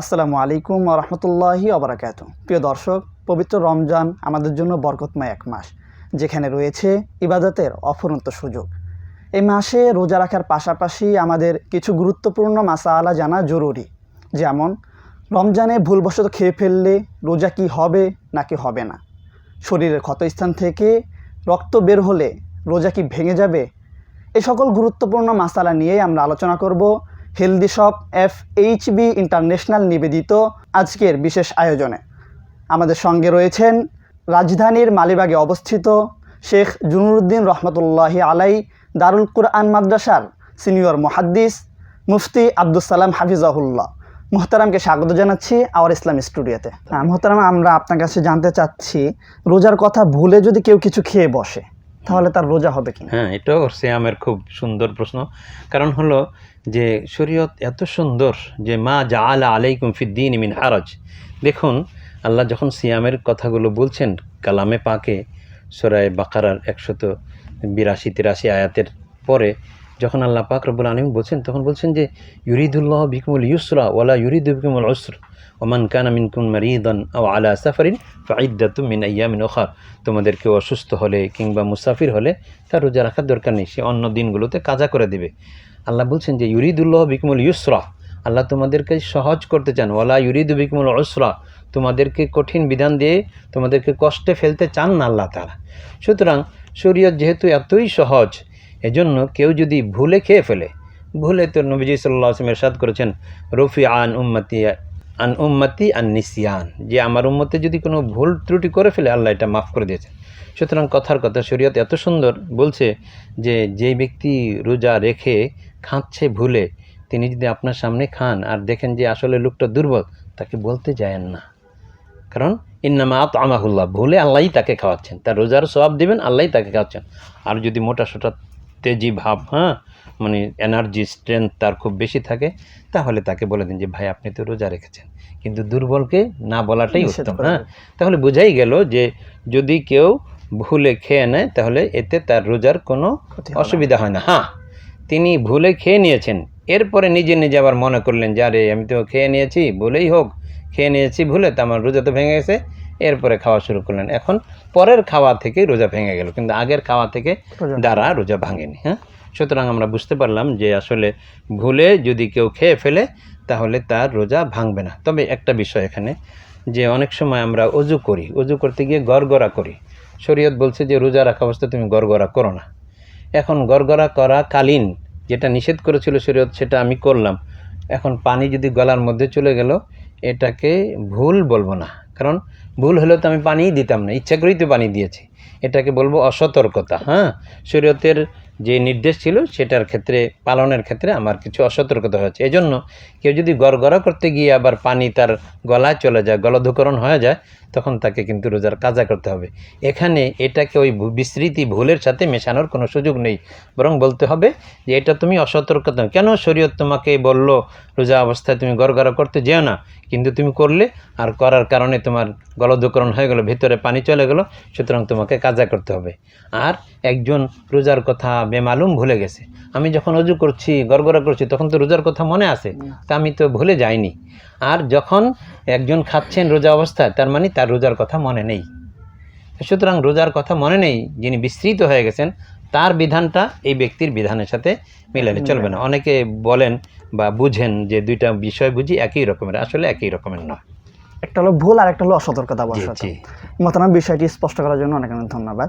আসসালামু আলাইকুম রহমতুল্লাহি অবরাকাত প্রিয় দর্শক, পবিত্র রমজান আমাদের জন্য বরকতময় এক মাস, যেখানে রয়েছে ইবাদতের অফুরন্ত সুযোগ। এই মাসে রোজা রাখার পাশাপাশি আমাদের কিছু গুরুত্বপূর্ণ মাসালা জানা জরুরি, যেমন, রমজানে ভুলবশত খেয়ে ফেললে রোজা কি হবে নাকি হবে না? শরীরের ক্ষতস্থান থেকে রক্ত বের হলে রোজা কি ভেঙে যাবে? এই সকল গুরুত্বপূর্ণ মাসালা নিয়েই আমরা আলোচনা করব। Healthy shop F H B international নিবেদিত আজকের বিশেষ আয়োজনে। আমাদের সঙ্গে রয়েছেন রাজধানীর মালিবাগে অবস্থিত শেখ জুনুরুদ্দিন রহমতুল্লাহি আলাই দারুল কুরআন মাদ্রাসার সিনিয়র মুহাদ্দিস মুফতি আব্দুল সালাম হাফিজাহুল্লাহ। মোহতারামকে স্বাগত জানাচ্ছি আওয়ার ইসলাম স্টুডিওতে। হ্যাঁ, মোহতারাম আমরা আপনার কাছে জানতে চাচ্ছি রোজার কথা ভুলে যদি কেউ কিছু খেয়ে বসে তাহলে তার রোজা হবে কি হ্যাঁ এটাও সিয়ামের খুব সুন্দর প্রশ্ন। কারণ হলো যে শরীয়ত এত সুন্দর যে মা জা আলা আলাইকুম ফিদ্দিন মিন হারজ। দেখুন, আল্লাহ যখন সিয়ামের কথাগুলো বলছেন, কালামে পাকে, সোরায় বাকারার একশত বিরাশি, তিরাশি আয়াতের পরে যখন আল্লাহ পাক রব্বুল আলম বলছেন, তখন বলছেন যে, ইউরিদুল্লাহ বিকুমুল ইউসরা ওয়ালা ইউরিদু বিকুমুল উসর ওমান কানা মিনকুম মারিদান ও আলা সাফারিন ফাইদাতু মিন আইয়ামিন ওখার তোমাদের কেউ অসুস্থ হলে কিংবা মুসাফির হলে তার রোজা রাখার দরকার নেই, সে অন্য দিনগুলোতে কাজা করে দেবে। আল্লাহ বলছেন যে ইউরিদুল্লাহ বিকমুল ইউসরা। আল্লাহ তোমাদেরকে সহজ করতে চান। ওলা ইউরিদু বিকমুল অসরা তোমাদেরকে কঠিন বিধান দিয়ে তোমাদেরকে কষ্টে ফেলতে চান না আল্লাহ তারা সুতরাং শরীয়ত যেহেতু এতই সহজ, এজন্য কেউ যদি ভুলে খেয়ে ফেলে, ভুলে তো নবীজি সাল্লাহ আসলাম এরশাদ করেছেন রফি আন উম্মতি আন উম্মতি আন নিসিয়ান। যে আমার উম্মতে যদি কোনো ভুল ত্রুটি করে ফেলে, আল্লাহ এটা মাফ করে দিয়েছে সুতরাং কথার কথা, শরীয়ত এত সুন্দর বলছে যে, যেই ব্যক্তি রোজা রেখে খাচ্ছে ভুলে, তিনি যদি আপনার সামনে খান আর দেখেন যে আসলে লোকটা দুর্বল, তাকে বলতে যায়েন না। কারণ, ইন্নামা আত আমাহুল্লাহ ভুলে আল্লাহই তাকে খাওয়াচ্ছেন। তার রোজার সবাব দেবেন, আল্লাহই তাকে খাওয়াচ্ছেন। আর যদি মোটা সোটা তেজি ভাব হ্যাঁ? মানে এনার্জি স্ট্রেংথ তার খুব বেশি থাকে তাহলে তাকে বলে দিন যে ভাই আপনি তো রোজা রেখেছেন। কিন্তু দুর্বলকে না বলাটাই উত্তম হ্যাঁ? তাহলে বোঝাই গেল যে যদি কেউ ভুলে খেয়ে নেয় তাহলে এতে তার রোজার কোনো। অসুবিধা হয় না। হ্যাঁ তিনি ভুলে খেয়ে নিয়েছেন। এরপরে নিজে নিজে আবার মনে করলেন যে আরে আমি তো খেয়ে নিয়েছি ভুলেই হোক খেয়ে নিয়েছি ভুলে তো আমার রোজা তো ভেঙে গেছে। এরপরে খাওয়া শুরু করলেন। এখন পরের খাওয়া থেকে রোজা ভেঙে গেল কিন্তু আগের খাওয়া থেকে দ্বারা রোজা ভাঙেনি হ্যাঁ? সুতরাং আমরা বুঝতে পারলাম যে আসলে ভুলে যদি কেউ খেয়ে ফেলে তাহলে তার রোজা ভাঙবে না। তবে একটা বিষয় এখানে যে অনেক সময় আমরা অজু করি অজু করতে গিয়ে গড়গড়া করি। শরীয়ত বলছে যে রোজা রাখা অবস্থায় তুমি গড়গড়া করো না। এখন গড়গড়া করা কালীন যেটা নিষেধ করেছিল শরীয়ত সেটা আমি করলাম। এখন পানি যদি গলার মধ্যে চলে গেল এটাকে ভুল বলব না। কারণ ভুল হলে তো আমি পানিই দিতাম না, ইচ্ছা করেই তো পানি দিয়েছি। এটাকে বলব অসতর্কতা হ্যাঁ? শরীয়তের যে নির্দেশ ছিল সেটার ক্ষেত্রে, পালনের ক্ষেত্রে আমার কিছু অসতর্কতা হয়েছে। এজন্য কেউ যদি গড়গড়া করতে গিয়ে আবার পানি তার গলায় চলে যায়, গলধকরণ হয়ে যায়, তখন তাকে কিন্তু রোজার কাজা করতে হবে। এখানে এটাকে ওই বিস্মৃতি ভুলের সাথে মেশানোর কোনো সুযোগ নেই। বরং বলতে হবে যে, এটা তুমি অসতর্কতা কেন শরীয়ত তোমাকে বলল, রোজা অবস্থায় তুমি গড়গড়া করতে যেও না? কিন্তু তুমি করলে আর করার কারণে তোমার গলধকরণ হয়ে গেল, ভিতরে পানি চলে গেল, সুতরাং তোমাকে কাজা করতে হবে। আর একজন রোজার কথা বেমালুম ভুলে গেছে। আমি যখন অজু করছি, গড়গড়া করছি, তখন তো রোজার কথা মনে আছে, তা আমি তো ভুলে যাইনি। আর যখন একজন খাচ্ছেন রোজা অবস্থায়, তার মানে তার রোজার কথা মনে নেই। সুতরাং রোজার কথা মনে নেই, যিনি বিস্তৃত হয়ে গেছেন, তার বিধানটা এই ব্যক্তির বিধানের সাথে মিলালে চলবে না। অনেকে বলেন বা বুঝেন যে দুইটা বিষয় বুঝি একই রকমের আসলে একই রকমের নয়। একটা হলো ভুল আর একটা হলো অসতর্কতা বসাচ্ছি মতন বিষয়টি স্পষ্ট করার জন্য অনেক অনেক ধন্যবাদ।